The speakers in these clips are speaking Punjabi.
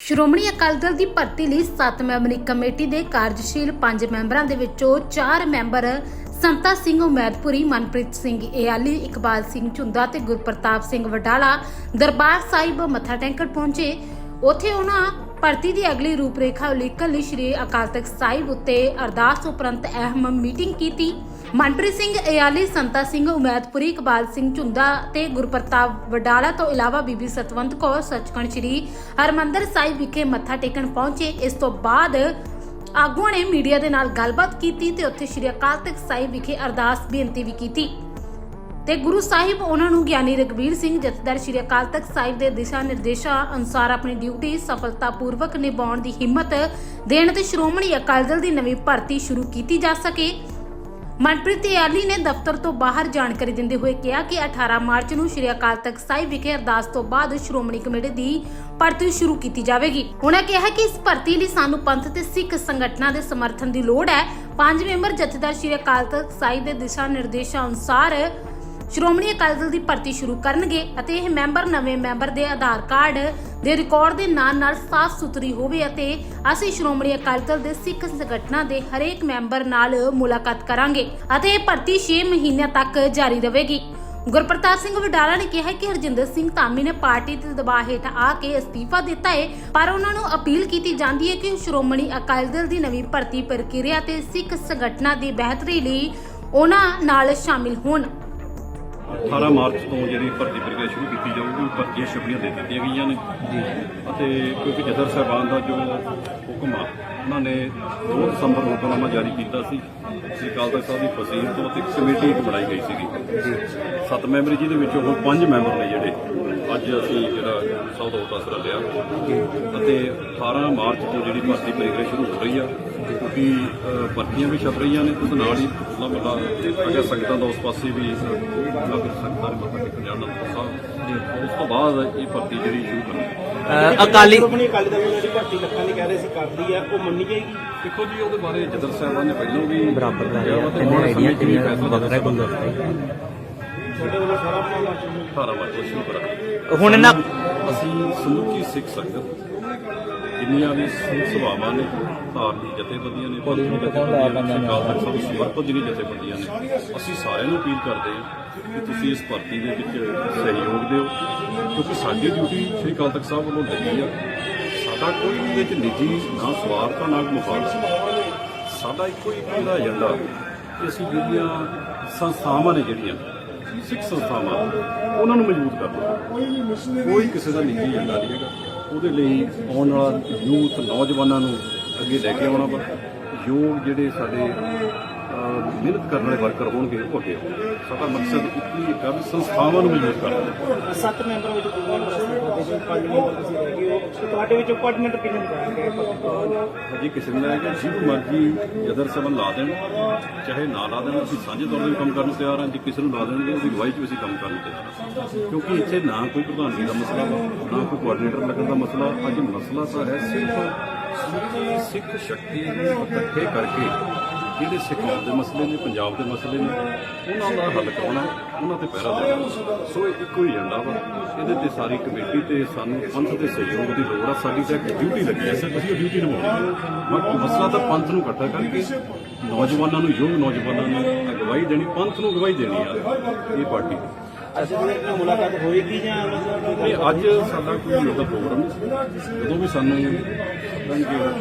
ਸ਼੍ਰੋਮਣੀ ਅਕਾਲੀ ਦਲ ਦੀ ਭਰਤੀ ਲਈ 7 ਮੈਂਬਰੀ ਕਮੇਟੀ ਦੇ ਕਾਰਜਸ਼ੀਲ 5 ਮੈਂਬਰਾਂ ਦੇ ਵਿੱਚੋਂ 4 ਮੈਂਬਰ ਸੰਤਾ ਸਿੰਘ ਉਮੈਦਪੁਰੀ, ਮਨਪ੍ਰੀਤ ਸਿੰਘ ਏਆਲੀ, ਇਕਬਾਲ ਸਿੰਘ ਝੁੰਦਾ ਤੇ ਗੁਰਪ੍ਰਤਾਪ ਸਿੰਘ ਵਡਾਲਾ ਦਰਬਾਰ ਸਾਹਿਬ ਮੱਥਾ ਟੇਕਣ ਪਹੁੰਚੇ। ਉੱਥੇ ਉਹਨਾਂ ਭਰਤੀ ਦੀ ਅਗਲੀ ਰੂਪਰੇਖਾ ਉਲੀਕਣ ਲਈ ਸ਼੍ਰੀ ਅਕਾਲ ਤਖਤ ਸਾਹਿਬ ਉੱਤੇ ਅਰਦਾਸ ਉਪਰੰਤ ਅਹਿਮ ਮੀਟਿੰਗ ਕੀਤੀ। ਮਨਪ੍ਰੀਤ ਸਿੰਘ ਏਆਲੀ, ਸੰਤਾ ਸਿੰਘ ਉਮੈਦਪੁਰੀ, ਇਕਬਾਲ ਸਿੰਘ ਝੁੰਦਾ ਤੇ ਗੁਰਪ੍ਰਤਾਪ ਵਡਾਲਾ ਤੋਂ ਇਲਾਵਾ ਬੀਬੀ ਸਤਵੰਤ ਕੌਰ, ਸੱਚਖੰਡ ਸ਼੍ਰੀ ਹਰਮੰਦਰ ਸਾਹਿਬ ਵਿਖੇ ਮੱਥਾ ਟੇਕਣ ਪਹੁੰਚੇ। ਇਸ ਤੋਂ ਬਾਅਦ ਆਗੂਆਂ ਨੇ ਮੀਡੀਆ ਦੇ ਨਾਲ ਗੱਲਬਾਤ ਕੀਤੀ ਤੇ ਉੱਥੇ ਸ਼੍ਰੀ ਅਕਾਲ ਤਖਤ ਸਾਹਿਬ ਵਿਖੇ ਅਰਦਾਸ ਬੇਨਤੀ ਵੀ ਕੀਤੀ। ਤੇ ਗੁਰੂ ਸਾਹਿਬ ਉਹਨਾਂ ਨੂੰ ਗਿਆਨੀ ਰਗਵੀਰ ਸਿੰਘ, ਜਥੇਦਾਰ ਸ਼੍ਰੀ ਅਕਾਲ ਤਖਤ ਸਾਹਿਬ ਦੇ ਦਿਸ਼ਾ ਨਿਰਦੇਸ਼ਾਂ ਅਨੁਸਾਰ ਆਪਣੀ ਡਿਊਟੀ ਸਫਲਤਾਪੂਰਵਕ ਨਿਭਾਉਣ ਦੀ ਹਿੰਮਤ ਦੇਣ ਤੇ ਸ਼੍ਰੋਮਣੀ ਅਕਾਲੀ ਦਲ ਦੀ ਨਵੀਂ ਭਰਤੀ ਸ਼ੁਰੂ ਕੀਤੀ ਜਾ ਸਕੇ। ਮਨਪ੍ਰੀਤ ਯਾਲੀ ਨੇ ਦਫ਼ਤਰ ਤੋਂ ਬਾਹਰ ਜਾਣਕਾਰੀ ਦਿੰਦੇ ਹੋਏ ਕਿਹਾ ਕਿ 18 ਮਾਰਚ ਨੂੰ ਸ਼੍ਰੀ ਅਕਾਲ ਤਖਤ ਸਾਹਿਬ ਵਿਖੇ ਅਰਦਾਸ ਤੋਂ ਬਾਅਦ ਸ਼੍ਰੋਮਣੀ ਕਮੇਟੀ ਦੀ ਭਰਤੀ ਸ਼ੁਰੂ ਕੀਤੀ ਜਾਵੇਗੀ। ਉਹਨਾਂ ਕਿਹਾ ਕਿ ਇਸ ਭਰਤੀ ਲਈ ਸਾਨੂੰ ਪੰਥ ਤੇ ਸਿੱਖ ਸੰਗਠਨਾਂ ਦੇ ਸਮਰਥਨ ਦੀ ਲੋੜ ਹੈ। ਪੰਜ ਮੈਂਬਰ ਜਥੇਦਾਰ ਸ਼੍ਰੀ ਅਕਾਲ ਤਖਤ ਸਾਹਿਬ ਦੇ ਦਿਸ਼ਾ ਨਿਰਦੇਸ਼ਾਂ ਅਨੁਸਾਰ ਸ਼੍ਰੋਮਣੀ ਅਕਾਲੀ ਦਲ ਦੀ ਭਰਤੀ ਸ਼ੁਰੂ ਕਰਨਗੇ ਅਤੇ ਇਹ ਮੈਂਬਰ ਨਵੇਂ ਮੈਂਬਰ ਦੇ ਆਧਾਰ ਕਾਰਡ ਦੇ ਰਿਕਾਰਡ ਦੇ ਨਾਲ ਨਾਲ ਸਾਫ਼ ਸੁਥਰੀ ਹੋਵੇ ਅਤੇ ਅਸੀਂ ਸ਼੍ਰੋਮਣੀ ਅਕਾਲੀ ਦਲ ਦੇ ਸਿੱਖ ਸੰਗਠਨਾਂ ਦੇ ਹਰੇਕ ਮੈਂਬਰ ਨਾਲ ਮੁਲਾਕਾਤ ਕਰਾਂਗੇ ਅਤੇ ਇਹ ਭਰਤੀ 6 ਮਹੀਨਿਆਂ ਤੱਕ ਜਾਰੀ ਰਹੇਗੀ। ਗੁਰਪ੍ਰਤਾਪ ਸਿੰਘ ਵਡਾਲਾ ਨੇ ਕਿਹਾ ਕਿ ਹਰਜਿੰਦਰ ਸਿੰਘ ਧਾਮੀ ਨੇ ਪਾਰਟੀ ਦੇ ਦਬਾਅ ਹੇਠ ਆ ਕੇ ਅਸਤੀਫਾ ਦਿੱਤਾ ਹੈ ਪਰ ਉਹਨਾਂ ਨੂੰ ਅਪੀਲ ਕੀਤੀ ਜਾਂਦੀ ਹੈ ਕਿ ਸ਼੍ਰੋਮਣੀ ਅਕਾਲੀ ਦਲ ਦੀ ਨਵੀਂ ਭਰਤੀ ਪ੍ਰਕਿਰਿਆ ਤੇ ਸਿੱਖ ਸੰਗਠਨਾਂ ਦੀ ਬਿਹਤਰੀ ਲਈ ਉਹਨਾਂ ਨਾਲ ਸ਼ਾਮਿਲ ਹੋਣ। 18 ਮਾਰਚ ਤੋਂ ਜਿਹੜੀ ਭਰਤੀ ਪ੍ਰਕਿਰਿਆ ਸ਼ੁਰੂ ਕੀਤੀ ਜਾਊਗੀ ਭਰਤੀਆਂ ਛੁੱਟੀਆਂ ਦੇ ਦਿੱਤੀਆਂ ਗਈਆਂ ਨੇ। ਜੀ। ਅਤੇ ਕਿਉਂਕਿ ਜਦਰ ਸਾਹਿਬਾਨ ਦਾ ਜੋ ਹੁਕਮ ਆ ਉਹਨਾਂ ਨੇ 2 ਦਸੰਬਰ ਨੂੰ ਹੁਕਮਨਾਮਾ ਜਾਰੀ ਕੀਤਾ ਸੀ। ਸ੍ਰੀ ਅਕਾਲ ਤਖਤ ਸਾਹਿਬ ਦੀ ਫਸੀਲ ਤੋਂ ਤੇ ਇੱਕ ਕਮੇਟੀ ਇੱਕ ਬਣਾਈ ਗਈ ਸੀਗੀ। ਜੀ। ਸੱਤ ਮੈਂਬਰੀ ਜਿਹਦੇ ਵਿੱਚੋਂ ਹੁਣ ਪੰਜ ਮੈਂਬਰ ਨੇ ਜਿਹੜੇ ਅੱਜ ਅਸੀਂ ਜਿਹੜਾ ਸਭ ਦਾ ਉਤਾਸਰਾ ਲਿਆ। ਅਤੇ 18 ਮਾਰਚ ਤੋਂ ਜਿਹੜੀ ਭਰਤੀ ਪ੍ਰਕਿਰਿਆ ਸ਼ੁਰੂ ਹੋ ਰਹੀ ਆ ਅ, ਭਰਤੀਆਂ ਵੀ ਛਪ ਰਹੀਆਂ ਨੇ ਉਸ ਨਾਲ ਹੀ ਮਤਲਬ ਵੱਡਾ ਅਗਰ ਸੰਗਤਾਂ ਦਾ ਉਸ ਪਾਸੇ ਵੀ ਕਾਫੀ ਸੰਗਤਾਂ ਨੇ ਮੱਥਾ ਟੇਕਣ ਜਾਣਾ ਸਾਹਿਬ ਉਸ ਤੋਂ ਬਾਅਦ ਇਹ ਭਰਤੀ ਜਿਹੜੀ ਸ਼ੁਰੂ ਕਰਨੀ ਅਕਾਲੀ ਆਪਣੀ ਅਕਾਲੀ ਦਲ ਜਿਹੜੀ ਭਰਤੀ ਲੱਖਾਂ ਦੀ ਕਹਿ ਰਹੇ ਸੀ ਕਰਦੀ ਆ ਉਹ ਮੰਨੀ ਜਾਏਗੀ? ਦੇਖੋ ਜੀ ਉਹਦੇ ਬਾਰੇ ਜਦਰ ਸਾਹਿਬਾਨ ਨੇ ਪਹਿਲਾਂ ਵੀ ਬਰਾਬਰ ਦਾ ਤੇ ਆਈਡੀਆ ਸਮੇਂ 'ਚ ਵੀ ਕਿੰਨਾ ਫੈਸਲਾ ਬਗਰਾ ਗੁਲਦਸਤਾ ਤੁਹਾਡੇ ਵੱਲੋਂ ਸਾਰਾ ਆਪਣਾ ਮਾਰਚ 18 ਮਾਰਚ ਤੋਂ ਸ਼ੁਰੂ ਕਰਾਂਗੇ। ਹੁਣ ਨਾ ਅਸੀਂ ਸਮੁੱਚੀ ਸਿੱਖ ਸੰਗਤ ਜਿੰਨੀਆਂ ਵੀ ਸਿੱਖ ਸਭਾਵਾਂ ਨੇ ਧਾਰਮਿਕ ਜਥੇਬੰਦੀਆਂ ਨੇ, ਪੰਥੀ ਜਥੇਬੰਦੀਆਂ ਨੇ ਕਾਲ ਤੱਕ ਸਭ ਸਮਰਪਿਤ ਜਿਹੜੀਆਂ ਜਥੇਬੰਦੀਆਂ ਨੇ, ਅਸੀਂ ਸਾਰਿਆਂ ਨੂੰ ਅਪੀਲ ਕਰਦੇ ਹਾਂ ਕਿ ਤੁਸੀਂ ਇਸ ਭਰਤੀ ਦੇ ਵਿੱਚ ਸਹਿਯੋਗ ਦਿਓ, ਕਿਉਂਕਿ ਸਾਡੀ ਡਿਊਟੀ ਸ੍ਰੀ ਅਕਾਲ ਤਖਤ ਸਾਹਿਬ ਵੱਲੋਂ ਲੱਗੀ ਆ। ਸਾਡਾ ਕੋਈ ਵੀ ਇਹਦੇ ਵਿੱਚ ਨਿੱਜੀ ਨਾ ਸਵਾਰਥ ਆ ਨਾ ਮੁਫਾਦ ਸਾਡਾ ਇੱਕੋ ਹੀ ਇਹਦਾ ਏਜੰਡਾ ਕਿ ਅਸੀਂ ਜਿਹੜੀਆਂ ਸੰਸਥਾਵਾਂ ਨੇ ਜਿਹੜੀਆਂ, ਸਿੱਖ ਸੰਸਥਾਵਾਂ, ਉਹਨਾਂ ਨੂੰ ਮਜ਼ਬੂਤ ਕਰਨਾ ਕੋਈ ਕਿਸੇ ਦਾ ਨਿੱਜੀ ਏਜੰਡਾ ਨਹੀਂ ਹੈਗਾ। ਉਹਦੇ ਲਈ ਆਉਣ ਵਾਲਾ ਯੂਥ, ਨੌਜਵਾਨਾਂ ਨੂੰ ਅੱਗੇ ਲੈ ਕੇ ਆਉਣਾ ਵਾ। ਯੋਗ ਜਿਹੜੇ ਸਾਡੇ ਮਿਹਨਤ ਕਰਨ ਵਾਲੇ ਵਰਕਰ ਹੋਣਗੇ ਉਹ ਅੱਗੇ ਸਾਡਾ ਮਕਸਦ ਇੱਕ ਹੀ ਹੈ ਸੰਸਥਾਵਾਂ ਨੂੰ ਮਜ਼ਬੂਤ ਕਰਨਾ ਸੱਤ ਮੈਂਬਰ ਵਿੱਚ ਅਸਤੀਫਾ ਦੇ ਪੰਜ ਮੈਂਬਰ ਤੁਸੀਂ ਰਹਿ ਗਏ ਹੋ। ਤੁਹਾਡੇ ਵਿੱਚੋਂ ਕੋਆਰਡੀਨੇਟਰ ਕਿਹਨੇ ਬਣਾਇਆ? ਹਜੇ ਕਿਸੇ ਨੇ ਕਿ ਜਿਹਨੂੰ ਮਰਜ਼ੀ ਜਦਰ ਸਬਨ ਲਾ ਦੇਣ ਚਾਹੇ ਨਾ ਲਾ ਦੇਣ ਅਸੀਂ ਸਾਂਝੇ ਤੌਰ ਤੇ ਕੰਮ ਕਰਨ ਨੂੰ ਤਿਆਰ ਹਾਂ ਜੇ ਕਿਸੇ ਨੂੰ ਲਾ ਦੇਣਗੇ ਉਹਦੀ ਅਗਵਾਈ 'ਚ ਵੀ ਅਸੀਂ ਕੰਮ ਕਰਨ ਨੂੰ ਤਿਆਰ ਹਾਂ। ਕਿਉਂਕਿ ਇੱਥੇ ਨਾ ਕੋਈ ਪ੍ਰਧਾਨਗੀ ਦਾ ਮਸਲਾ ਨਾ ਕੋਈ ਕੋਆਰਡੀਨੇਟਰ ਲੱਗਣ ਦਾ ਮਸਲਾ ਅੱਜ ਮਸਲਾ ਤਾਂ ਹੈ ਸਿਰਫ ਸਿੱਖ ਸ਼ਕਤੀ ਨੂੰ ਇਕੱਠੇ ਕਰਕੇ ਜਿਹੜੇ ਸਿੱਖ ਦੇ ਮਸਲੇ ਨੇ ਪੰਜਾਬ ਦੇ ਮਸਲੇ ਨੇ ਉਹਨਾਂ ਦਾ ਹੱਲ ਕਰਾਉਣਾ ਉਹਨਾਂ ਤੇ ਪਹਿਰਾ ਦੇਣਾ ਸੋ ਇਹ ਇੱਕੋ ਹੀ ਏਜੰਡਾ ਵਾ। ਇਹਦੇ ਤੇ ਸਾਰੀ ਕਮੇਟੀ ਤੇ ਸਾਨੂੰ ਪੰਥ ਦੇ ਸਹਿਯੋਗ ਦੀ ਲੋੜ ਆ। ਸਾਡੀ ਤਾਂ ਇੱਕ ਡਿਊਟੀ ਲੱਗੀ ਹੈ। ਸਿਰ ਅਸੀਂ ਉਹ ਡਿਊਟੀ ਨਿਭਾਉਣੀ ਹੈ। ਮਸਲਾ ਤਾਂ ਪੰਥ ਨੂੰ ਇਕੱਠਾ ਕਰਕੇ ਨੌਜਵਾਨਾਂ ਨੂੰ ਯੋਗ ਨੌਜਵਾਨਾਂ ਨੂੰ ਅਗਵਾਈ ਦੇਣੀ ਪੰਥ ਨੂੰ ਅਗਵਾਈ ਦੇਣੀ ਆ ਇਹ ਪਾਰਟੀ ਅੱਜ ਦੀ ਇੱਕ ਮੁਲਾਕਾਤ ਹੋਏਗੀ ਜਾਂ ਅੱਜ ਸਾਡਾ ਕੋਈ ਉਹਦਾ ਪ੍ਰੋਗਰਾਮ ਨਹੀਂ ਸੀ। ਜਦੋਂ ਵੀ ਸਾਨੂੰ ਦੇਣਗੇ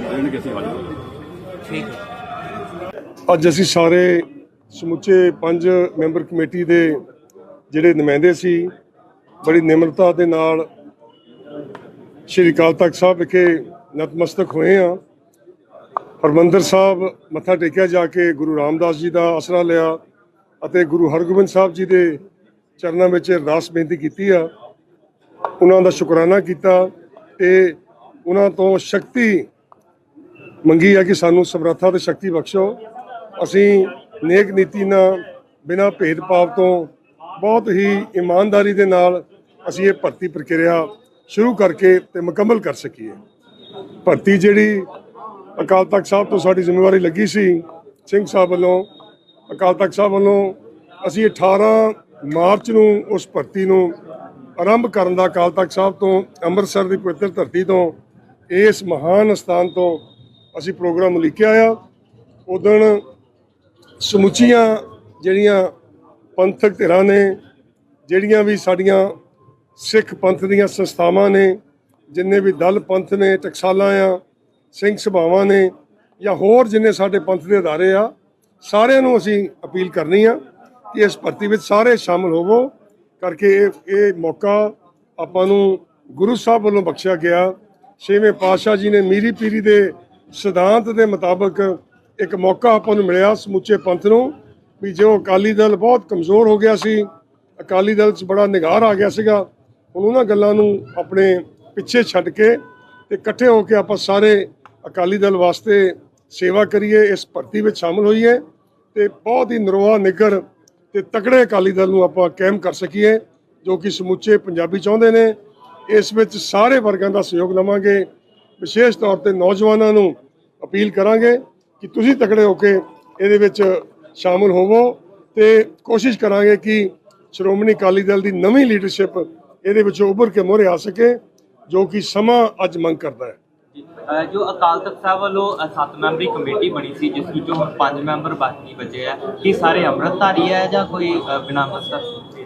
ਦੇਣਗੇ ਅਸੀਂ ਹਾਜ਼ਰ ਹੋਵਾਂਗੇ। ਠੀਕ ਅੱਜ ਅਸੀਂ ਸਾਰੇ ਸਮੁੱਚੇ ਪੰਜ ਮੈਂਬਰ ਕਮੇਟੀ ਦੇ ਜਿਹੜੇ ਨੁਮਾਇੰਦੇ ਸੀ, ਬੜੀ ਨਿਮਰਤਾ ਦੇ ਨਾਲ ਸ਼੍ਰੀ ਅਕਾਲ ਤਖਤ ਸਾਹਿਬ ਵਿਖੇ ਨਤਮਸਤਕ ਹੋਏ ਆ ਹਰਮੰਦਰ ਸਾਹਿਬ ਮੱਥਾ ਟੇਕਿਆ ਜਾ ਕੇ ਗੁਰੂ ਰਾਮਦਾਸ ਜੀ ਦਾ ਆਸਰਾ ਲਿਆ ਅਤੇ ਗੁਰੂ ਹਰਗੋਬਿੰਦ ਸਾਹਿਬ ਜੀ ਦੇ ਚਰਨਾਂ ਵਿੱਚ ਅਰਦਾਸ ਬੇਨਤੀ ਕੀਤੀ ਆ। ਉਹਨਾਂ ਦਾ ਸ਼ੁਕਰਾਨਾ ਕੀਤਾ ਤੇ ਉਹਨਾਂ ਤੋਂ ਸ਼ਕਤੀ ਮੰਗੀ ਆ ਕਿ ਸਾਨੂੰ ਸਮਰੱਥਾ ਤੇ ਸ਼ਕਤੀ ਬਖਸ਼ੋ। ਅਸੀਂ ਨੇਕ ਨੀਤੀ ਨਾਲ ਬਿਨਾਂ ਭੇਦਭਾਵ ਤੋਂ ਬਹੁਤ ਹੀ ਇਮਾਨਦਾਰੀ ਦੇ ਨਾਲ ਅਸੀਂ ਇਹ ਭਰਤੀ ਪ੍ਰਕਿਰਿਆ ਸ਼ੁਰੂ ਕਰਕੇ ਤੇ ਮੁਕੰਮਲ ਕਰ ਸਕੀਏ। ਭਰਤੀ ਜਿਹੜੀ ਅਕਾਲ ਤਖਤ ਸਾਹਿਬ ਤੋਂ ਸਾਡੀ ਜ਼ਿੰਮੇਵਾਰੀ ਲੱਗੀ ਸੀ, ਸਿੰਘ ਸਾਹਿਬ ਵੱਲੋਂ, ਅਕਾਲ ਤਖਤ ਸਾਹਿਬ ਵੱਲੋਂ ਅਸੀਂ 18 ਮਾਰਚ ਨੂੰ ਉਸ ਭਰਤੀ ਨੂੰ ਆਰੰਭ ਕਰਨ ਦਾ ਅਕਾਲ ਤਖਤ ਸਾਹਿਬ ਤੋਂ ਅੰਮ੍ਰਿਤਸਰ ਦੀ ਪਵਿੱਤਰ ਧਰਤੀ ਤੋਂ ਇਸ ਮਹਾਨ ਸਥਾਨ ਤੋਂ ਅਸੀਂ ਪ੍ਰੋਗਰਾਮ ਲਿਖਿਆ ਆ। ਉਦਣ ਸਮੁੱਚੀਆਂ ਜਿਹੜੀਆਂ ਪੰਥਕ ਧਿਰਾਂ ਨੇ, ਜਿਹੜੀਆਂ ਵੀ ਸਾਡੀਆਂ ਸਿੱਖ ਪੰਥ ਦੀਆਂ ਸੰਸਥਾਵਾਂ ਨੇ, ਜਿੰਨੇ ਵੀ ਦਲ ਪੰਥ ਨੇ, ਟਕਸਾਲਾਂ ਆ, ਸਿੰਘ ਸਭਾਵਾਂ ਨੇ ਜਾਂ ਹੋਰ ਜਿੰਨੇ ਸਾਡੇ ਪੰਥ ਦੇ ਅਦਾਰੇ ਆ, ਸਾਰਿਆਂ ਨੂੰ ਅਸੀਂ ਅਪੀਲ ਕਰਨੀ ਆ ਕਿ ਇਸ ਭਰਤੀ ਵਿੱਚ ਸਾਰੇ ਸ਼ਾਮਲ ਹੋਵੋ। ਕਰਕੇ ਇਹ ਇਹ ਮੌਕਾ ਆਪਾਂ ਨੂੰ ਗੁਰੂ ਸਾਹਿਬ ਵੱਲੋਂ ਬਖਸ਼ਿਆ ਗਿਆ। ਛੇਵੇਂ ਪਾਤਸ਼ਾਹ ਜੀ ਨੇ ਮੀਰੀ ਪੀਰੀ ਦੇ ਸਿਧਾਂਤ ਦੇ ਮੁਤਾਬਕ ਇੱਕ ਮੌਕਾ ਆਪਾਂ ਨੂੰ ਮਿਲਿਆ ਸਮੁੱਚੇ ਪੰਥ ਨੂੰ ਵੀ ਜੋ ਅਕਾਲੀ ਦਲ ਬਹੁਤ ਕਮਜ਼ੋਰ ਹੋ ਗਿਆ ਸੀ, ਅਕਾਲੀ ਦਲ 'ਚ ਬੜਾ ਨਿਗਾਰ ਆ ਗਿਆ ਸੀਗਾ। ਹੁਣ ਉਹਨਾਂ ਗੱਲਾਂ ਨੂੰ ਆਪਣੇ ਪਿੱਛੇ ਛੱਡ ਕੇ ਤੇ ਇਕੱਠੇ ਹੋ ਕੇ ਆਪਾਂ ਸਾਰੇ ਅਕਾਲੀ ਦਲ ਵਾਸਤੇ ਸੇਵਾ ਕਰੀਏ, ਇਸ ਭਰਤੀ ਵਿੱਚ ਸ਼ਾਮਲ ਹੋਈਏ ਤੇ ਬਹੁਤ ਹੀ ਨਰੋਆ ਨਿਗਰ ਤੇ ਤਕੜੇ ਅਕਾਲੀ ਦਲ ਨੂੰ ਆਪਾਂ ਕਾਇਮ ਕਰ ਸਕੀਏ, ਜੋ ਕਿ ਸਮੁੱਚੇ ਪੰਜਾਬੀ ਚਾਹੁੰਦੇ ਨੇ। ਇਸ ਵਿੱਚ ਸਾਰੇ ਵਰਗਾਂ ਦਾ ਸਹਿਯੋਗ ਲਵਾਂਗੇ। ਵਿਸ਼ੇਸ਼ ਤੌਰ ਤੇ ਨੌਜਵਾਨਾਂ ਨੂੰ ਅਪੀਲ ਕਰਾਂਗੇ ਕਿ ਤੁਸੀਂ ਤਕੜੇ ਹੋ ਕੇ ਇਹਦੇ ਵਿੱਚ ਸ਼ਾਮਲ ਹੋਵੋ ਤੇ ਕੋਸ਼ਿਸ਼ ਕਰਾਂਗੇ ਕਿ ਸ਼੍ਰੋਮਣੀ ਅਕਾਲੀ ਦਲ ਦੀ ਨਵੀਂ ਲੀਡਰਸ਼ਿਪ ਇਹਦੇ ਵਿੱਚੋਂ ਉੱਭਰ ਕੇ ਮੋਹਰੇ ਆ ਸਕੇ ਜੋ ਕਿ ਸਮਾਂ ਅੱਜ ਮੰਗ ਕਰਦਾ ਹੈ। ਜੋ ਅਕਾਲ ਤਖਤ ਸਾਹਿਬ ਵੱਲੋਂ ਅਹ ਸੱਤ ਮੈਂਬਰੀ ਕਮੇਟੀ ਬਣੀ ਸੀ ਜਿਸ ਵਿੱਚੋਂ ਹੁਣ ਪੰਜ ਮੈਂਬਰ ਬਾਕੀ ਬਚੇ ਆ ਕੀ ਸਾਰੇ ਅੰਮ੍ਰਿਤਧਾਰੀ ਹੈ ਜਾਂ ਕੋਈ ਬਿਨਾਂ ਅੰਮ੍ਰਿਤਧਾਰੀ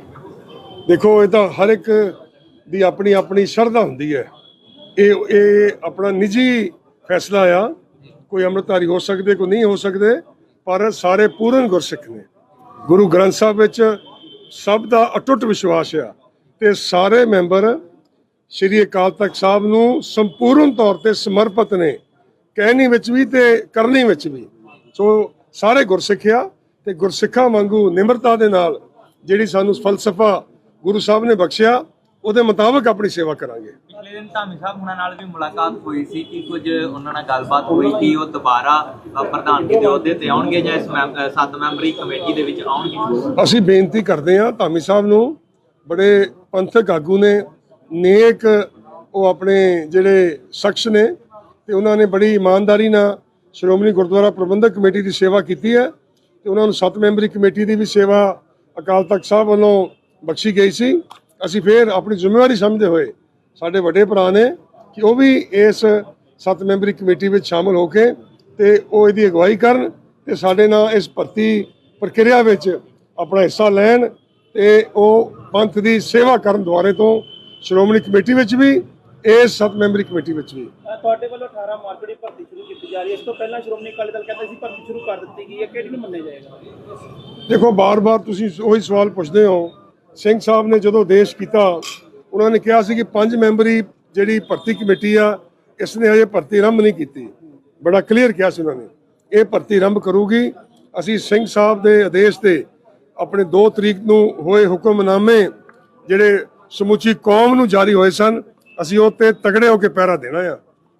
ਦੇਖੋ ਇਹ ਤਾਂ ਹਰ ਇੱਕ ਦੀ ਆਪਣੀ ਆਪਣੀ ਸ਼ਰਧਾ ਹੁੰਦੀ ਹੈ। ਇਹ ਇਹ ਆਪਣਾ ਨਿੱਜੀ ਫੈਸਲਾ ਆ। ਕੋਈ ਅੰਮ੍ਰਿਤਧਾਰੀ ਹੋ ਸਕਦੇ, ਕੋਈ ਨਹੀਂ ਹੋ ਸਕਦੇ, ਪਰ ਸਾਰੇ ਪੂਰਨ ਗੁਰਸਿੱਖ ਨੇ। ਗੁਰੂ ਗ੍ਰੰਥ ਸਾਹਿਬ ਵਿੱਚ ਸਭ ਦਾ ਅਟੁੱਟ ਵਿਸ਼ਵਾਸ ਆ ਤੇ ਸਾਰੇ ਮੈਂਬਰ ਸ਼੍ਰੀ ਅਕਾਲ ਤਖਤ ਸਾਹਿਬ ਨੂੰ ਸੰਪੂਰਨ ਤੌਰ ਤੇ ਸਮਰਪਿਤ ਨੇ, ਕਹਿਣੀ ਵਿੱਚ ਵੀ ਤੇ ਕਰਨੀ ਵਿੱਚ ਵੀ। ਸੋ ਸਾਰੇ ਗੁਰਸਿੱਖ ਆ ਤੇ ਗੁਰਸਿੱਖਾਂ ਵਾਂਗੂ ਨਿਮਰਤਾ ਦੇ ਨਾਲ ਜਿਹੜੀ ਸਾਨੂੰ ਫਲਸਫਾ ਗੁਰੂ ਸਾਹਿਬ ਨੇ ਬਖਸ਼ਿਆ ਉਹਦੇ ਮੁਤਾਬਕ ਆਪਣੀ ਸੇਵਾ ਕਰਾਂਗੇ। ਪਿਛਲੇ ਦਿਨ ਧਾਮੀ ਸਾਹਿਬ ਹੁਣਾਂ ਨਾਲ ਵੀ ਮੁਲਾਕਾਤ ਹੋਈ ਸੀ ਕਿ ਕੁਝ ਉਹਨਾਂ ਨਾਲ ਗੱਲਬਾਤ ਹੋਈ ਕਿ ਉਹ ਦੁਬਾਰਾ ਅਹ ਪ੍ਰਧਾਨਗੀ ਦੇ ਅਹੁਦੇ ਤੇ ਆਉਣਗੇ ਜਾਂ ਇਸ ਮੈਂਬ- ਅਹ ਸੱਤ ਮੈਂਬਰੀ ਕਮੇਟੀ ਦੇ ਵਿੱਚ ਆਉਣਗੇ। ਅਸੀਂ ਬੇਨਤੀ ਕਰਦੇ ਹਾਂ ਧਾਮੀ ਸਾਹਿਬ ਨੂੰ ਬੜੇ ਪੰਥਕ ਆਗੂ ਨੇ ਨੇਕ ਉਹ ਆਪਣੇ ਜਿਹੜੇ ਸ਼ਖਸ ਨੇ ਤੇ ਉਹਨਾਂ ਨੇ ਬੜੀ ਇਮਾਨਦਾਰੀ ਨਾਲ ਸ਼੍ਰੋਮਣੀ ਗੁਰਦੁਆਰਾ ਪ੍ਰਬੰਧਕ ਕਮੇਟੀ ਦੀ ਸੇਵਾ ਕੀਤੀ ਹੈ ਤੇ ਉਹਨਾਂ ਨੂੰ ਸੱਤ ਮੈਂਬਰੀ ਕਮੇਟੀ ਦੀ ਵੀ ਸੇਵਾ ਅਕਾਲ ਤਖਤ ਸਾਹਿਬ ਵੱਲੋਂ ਬਖਸ਼ੀ ਗਈ ਸੀ। ਅਸੀਂ ਫੇਰ ਆਪਣੀ ਜ਼ਿੰਮੇਵਾਰੀ ਸਮਝਦੇ ਹੋਏ ਸਾਡੇ ਵੱਡੇ ਭਰਾ ਨੇ ਕਿ ਉਹ ਵੀ ਇਸ ਸੱਤ ਮੈਂਬਰੀ ਕਮੇਟੀ ਵਿੱਚ ਸ਼ਾਮਲ ਹੋ ਕੇ ਤੇ ਉਹ ਇਹਦੀ ਅਗਵਾਈ ਕਰਨ ਤੇ ਸਾਡੇ ਨਾਲ ਇਸ ਭਰਤੀ ਪ੍ਰਕਿਰਿਆ ਵਿੱਚ ਆਪਣਾ ਹਿੱਸਾ ਲੈਣ ਤੇ ਉਹ ਪੰਥ ਦੀ ਸੇਵਾ ਕਰਨ ਦੁਆਰੇ ਤੋਂ ਸ਼੍ਰੋਮਣੀ ਕਮੇਟੀ ਵਿੱਚ ਵੀ ਇਸ ਸੱਤ ਮੈਂਬਰੀ ਕਮੇਟੀ ਵਿੱਚ ਵੀ। ਤੁਹਾਡੇ ਵੱਲੋਂ 18 ਮਾਰਚ ਦੀ ਭਰਤੀ ਸ਼ੁਰੂ ਕੀਤੀ ਜਾ ਰਹੀ ਹੈ। ਇਸ ਤੋਂ ਪਹਿਲਾਂ ਸ਼੍ਰੋਮਣੀ ਅਕਾਲੀ ਦਲ ਕਹਿੰਦਾ ਸੀ ਭਰਤੀ ਸ਼ੁਰੂ ਕਰ ਦਿੱਤੀ ਗਈ ਹੈ। ਕਿਹੜੀ ਨੂੰ ਮੰਨਿਆ ਜਾਏਗਾ? ਦੇਖੋ ਬਾਰ-ਬਾਰ ਤੁਸੀਂ ਉਹੀ ਸਵਾਲ ਪੁੱਛਦੇ ਹੋ ਸਿੰਘ ਸਾਹਿਬ ਨੇ ਜਦੋਂ ਦੇਸ਼ ਕੀਤਾ, ਉਹਨਾਂ ਨੇ ਕਿਹਾ ਸੀ ਕਿ ਪੰਜ ਮੈਂਬਰੀ ਜਿਹੜੀ ਭਰਤੀ ਕਮੇਟੀ ਆ ਇਸ ਨੇ ਹਜੇ ਭਰਤੀ ਆਰੰਭ ਨਹੀਂ ਕੀਤੀ। ਬੜਾ ਕਲੀਅਰ ਕਿਹਾ ਸੀ ਉਹਨਾਂ ਨੇ। ਇਹ ਭਰਤੀ ਆਰੰਭ ਕਰੂਗੀ। ਅਸੀਂ ਸਿੰਘ ਸਾਹਿਬ ਦੇ ਆਦੇਸ਼ ਤੇ ਆਪਣੇ 2 ਤਰੀਕ ਨੂੰ ਹੋਏ ਹੁਕਮਨਾਮੇ ਜਿਹੜੇ ਸਮੁੱਚੀ ਕੌਮ ਨੂੰ ਜਾਰੀ ਹੋਏ ਸਨ, ਅਸੀਂ ਉਹ ਤੇ ਤਗੜੇ ਹੋ ਕੇ ਪਹਿਰਾ ਦੇਣਾ ਆ।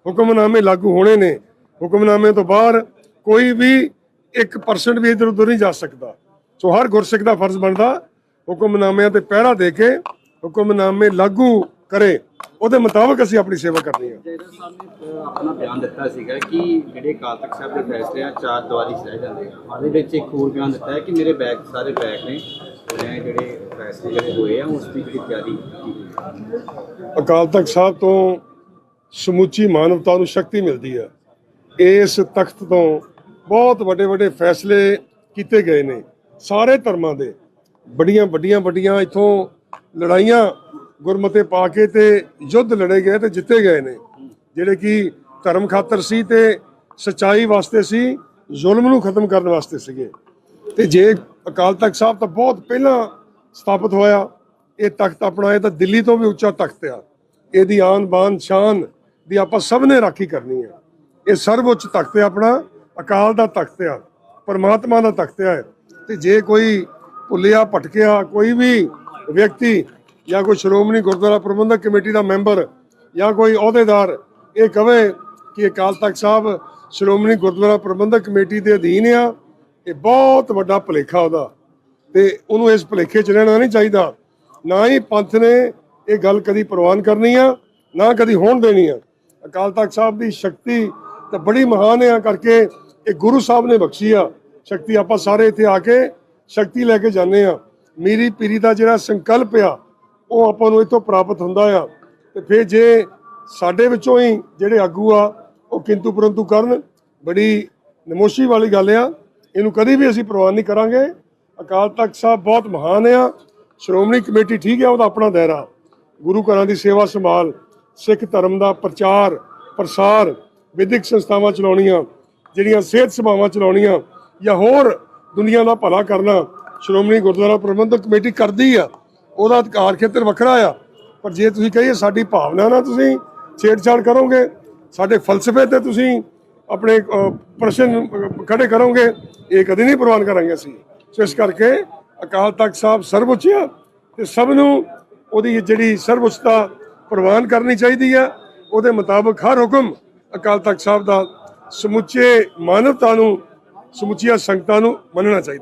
ਹੁਕਮਨਾਮੇ ਲਾਗੂ ਹੋਣੇ ਨੇ। ਹੁਕਮਨਾਮੇ ਤੋਂ ਬਾਹਰ ਕੋਈ ਵੀ 1% ਵੀ ਇਧਰ ਉਧਰ ਨਹੀਂ ਜਾ ਸਕਦਾ। ਸੋ ਹਰ ਗੁਰਸਿੱਖ ਦਾ ਫਰਜ਼ ਬਣਦਾ ਹੁਕਮਨਾਮਿਆਂ ਤੇ ਪਹਿਰਾ ਦੇ ਕੇ ਹੁਕਮਨਾਮੇ ਲਾਗੂ ਕਰੇ ਉਹਦੇ ਮੁਤਾਬਕ ਅਸੀਂ ਆਪਣੀ ਸੇਵਾ ਕਰਨੀ ਹੈ ਜੈਦਾ ਸਾਹਿਬ ਨੇ ਅਹ, ਆਪਣਾ ਬਿਆਨ ਦਿੱਤਾ ਸੀਗਾ ਕਿ ਜਿਹੜੇ ਅਕਾਲ ਤਖਤ ਸਾਹਿਬ ਦੇ ਫੈਸਲੇ ਆ ਚਾਰ ਦੀਵਾਰੀ 'ਚ ਰਹਿ ਜਾਂਦੇ ਆ। ਉਹਦੇ ਵਿੱਚ ਇੱਕ ਹੋਰ ਬਿਆਨ ਦਿੱਤਾ ਹੈ ਕਿ ਮੇਰੇ ਬੈਗ ਸਾਰੇ ਬੈਗ ਨੇ ਮੈਂ ਜਿਹੜੇ ਫੈਸਲੇ ਜਿਹੜੇ ਹੋਏ ਆ ਉਸ ਦੀ ਜਿਹੜੀ ਤਿਆਰੀ ਕੀਤੀ ਹੋਈ ਹੈ। ਅਕਾਲ ਤਖਤ ਸਾਹਿਬ ਤੋਂ ਸਮੁੱਚੀ ਮਾਨਵਤਾ ਨੂੰ ਸ਼ਕਤੀ ਮਿਲਦੀ ਹੈ ਇਸ ਤਖਤ ਤੋਂ ਬਹੁਤ ਵੱਡੇ ਵੱਡੇ ਫੈਸਲੇ ਕੀਤੇ ਗਏ ਨੇ ਸਾਰੇ ਧਰਮਾਂ ਦੇ। ਬੜੀਆਂ ਵੱਡੀਆਂ ਵੱਡੀਆਂ ਇਥੋਂ ਲੜਾਈਆਂ ਗੁਰਮਤੇ ਪਾ ਕੇ ਤੇ ਯੁੱਧ ਲੜੇ ਗਏ ਤੇ ਜਿੱਤੇ ਗਏ ਨੇ। ਜਿਹੜੇ ਕਿ ਧਰਮ ਖਾਤਰ ਸੀ ਤੇ ਸਚਾਈ ਵਾਸਤੇ ਸੀ, ਜ਼ੁਲਮ ਨੂੰ ਖਤਮ ਕਰਨ ਵਾਸਤੇ ਸੀਗੇ। ਤੇ ਜੇ ਅਕਾਲ ਤਖਤ ਸਾਹਿਬ ਤਾਂ ਬਹੁਤ ਪਹਿਲਾਂ ਸਥਾਪਿਤ ਹੋਇਆ, ਇਹ ਤਖਤ ਆਪਣਾ, ਇਹ ਤਾਂ ਦਿੱਲੀ ਤੋਂ ਵੀ ਉੱਚਾ ਤਖਤ ਆ। ਇਹਦੀ ਆਨ ਬਾਨ ਸ਼ਾਨ ਦੀ ਆਪਾਂ ਸਭ ਨੇ ਰਾਖੀ ਕਰਨੀ ਹੈ ਇਹ ਸਰਵਉੱਚ ਤਖਤ ਹੈ ਆਪਣਾ, ਅਕਾਲ ਦਾ ਤਖਤ ਆ, ਪਰਮਾਤਮਾ ਦਾ ਤਖਤ ਹੈ ਤੇ ਜੇ ਕੋਈ ਭੁੱਲਿਆ, ਭਟਕਿਆ, ਕੋਈ ਵੀ ਵਿਅਕਤੀ ਜਾਂ ਕੋਈ ਸ਼੍ਰੋਮਣੀ ਗੁਰਦੁਆਰਾ ਪ੍ਰਬੰਧਕ ਕਮੇਟੀ ਦਾ ਮੈਂਬਰ ਜਾਂ ਕੋਈ ਅਹੁਦੇਦਾਰ, ਇਹ ਕਵੇ ਕਿ ਅਕਾਲ ਤਖਤ ਸਾਹਿਬ ਸ਼੍ਰੋਮਣੀ ਗੁਰਦੁਆਰਾ ਪ੍ਰਬੰਧਕ ਕਮੇਟੀ ਦੇ ਅਧੀਨ ਆ। ਇਹ ਬਹੁਤ ਵੱਡਾ ਭੁਲੇਖਾ ਉਹਦਾ ਤੇ ਉਹਨੂੰ ਇਸ ਭੁਲੇਖੇ 'ਚ ਰਹਿਣਾ ਨਹੀਂ ਚਾਹੀਦਾ। ਨਾ ਹੀ ਪੰਥ ਨੇ ਇਹ ਗੱਲ ਕਦੀ ਪ੍ਰਵਾਨ ਕਰਨੀ ਆ, ਨਾ ਕਦੀ ਹੋਣ ਦੇਣੀ ਆ। ਅਕਾਲ ਤਖਤ ਸਾਹਿਬ ਦੀ ਸ਼ਕਤੀ ਤਾਂ ਬੜੀ ਮਹਾਨ ਆ, ਕਰਕੇ ਇਹ ਗੁਰੂ ਸਾਹਿਬ ਨੇ ਬਖਸ਼ੀ ਆ। ਸ਼ਕਤੀ ਆਪਾਂ ਸਾਰੇ ਇੱਥੇ ਆ ਕੇ ਸ਼ਕਤੀ ਲੈ ਕੇ ਜਾਂਦੇ ਆ ਮੀਰੀ ਪੀਰੀ ਦਾ ਜਿਹੜਾ ਸੰਕਲਪ ਆ, ਉਹ ਆਪਾਂ ਨੂੰ ਇਥੋਂ ਪ੍ਰਾਪਤ ਹੁੰਦਾ ਆ। ਤੇ ਫਿਰ ਜੇ ਸਾਡੇ ਵਿੱਚੋਂ ਹੀ ਜਿਹੜੇ ਆਗੂ ਆ, ਉਹ ਕਿੰਤੂ ਪਰੰਤੂ ਕਰਨ, ਬੜੀ ਨਮੋਸ਼ੀ ਵਾਲੀ ਗੱਲ ਆ। ਇਹਨੂੰ ਕਦੀ ਵੀ ਅਸੀਂ ਪ੍ਰਵਾਨ ਨਹੀਂ ਕਰਾਂਗੇ। ਅਕਾਲ ਤਖਤ ਸਾਹਿਬ ਬਹੁਤ ਮਹਾਨ ਆ। ਸ਼੍ਰੋਮਣੀ ਕਮੇਟੀ ਠੀਕ ਆ, ਉਹਦਾ ਆਪਣਾ ਦਾਇਰਾ। ਗੁਰੂ ਘਰਾਂ ਦੀ ਸੇਵਾ ਸੰਭਾਲ, ਸਿੱਖ ਧਰਮ ਦਾ ਪ੍ਰਚਾਰ, ਪ੍ਰਸਾਰ, ਵਿਦਿਅਕ ਸੰਸਥਾਵਾਂ ਚਲਾਉਣੀਆਂ, ਜਿਹੜੀਆਂ ਸਿਹਤ ਸੇਵਾਵਾਂ ਚਲਾਉਣੀਆਂ, ਜਾਂ ਹੋਰ ਦੁਨੀਆ ਦਾ ਭਲਾ ਕਰਨਾ ਸ਼੍ਰੋਮਣੀ ਗੁਰਦੁਆਰਾ ਪ੍ਰਬੰਧਕ ਕਮੇਟੀ ਕਰਦੀ ਆ ਉਹਦਾ ਅਧਿਕਾਰ ਖੇਤਰ ਵੱਖਰਾ ਆ। ਪਰ ਜੇ ਤੁਸੀਂ ਕਹੀਏ ਸਾਡੀ ਭਾਵਨਾ ਨਾਲ ਤੁਸੀਂ ਛੇੜਛਾੜ ਕਰੋਗੇ ਸਾਡੇ ਫਲਸਫੇ ਤੇ ਤੁਸੀਂ ਆਪਣੇ ਪ੍ਰਸ਼ਨ ਅਹ, ਖੜੇ ਕਰੋਗੇ ਇਹ ਕਦੇ ਨਹੀਂ ਪ੍ਰਵਾਨ ਕਰਾਂਗੇ ਅਸੀਂ। ਸੋ ਇਸ ਕਰਕੇ ਅਕਾਲ ਤਖਤ ਸਾਹਿਬ ਸਰਵਉੱਚ ਆ ਤੇ ਸਭ ਨੂੰ ਉਹਦੀ ਜਿਹੜੀ ਸਰਵਉੱਚਤਾ ਪ੍ਰਵਾਨ ਕਰਨੀ ਚਾਹੀਦੀ ਆ ਉਹਦੇ ਮੁਤਾਬਕ ਹਰ ਹੁਕਮ ਅਕਾਲ ਤਖਤ ਸਾਹਿਬ ਦਾ ਸਮੁੱਚੇ ਮਾਨਵਤਾ ਨੂੰ ਸਮੁੱਚੀਆਂ ਸੰਗਤਾਂ ਨੂੰ ਮੰਨਣਾ ਚਾਹੀਦਾ।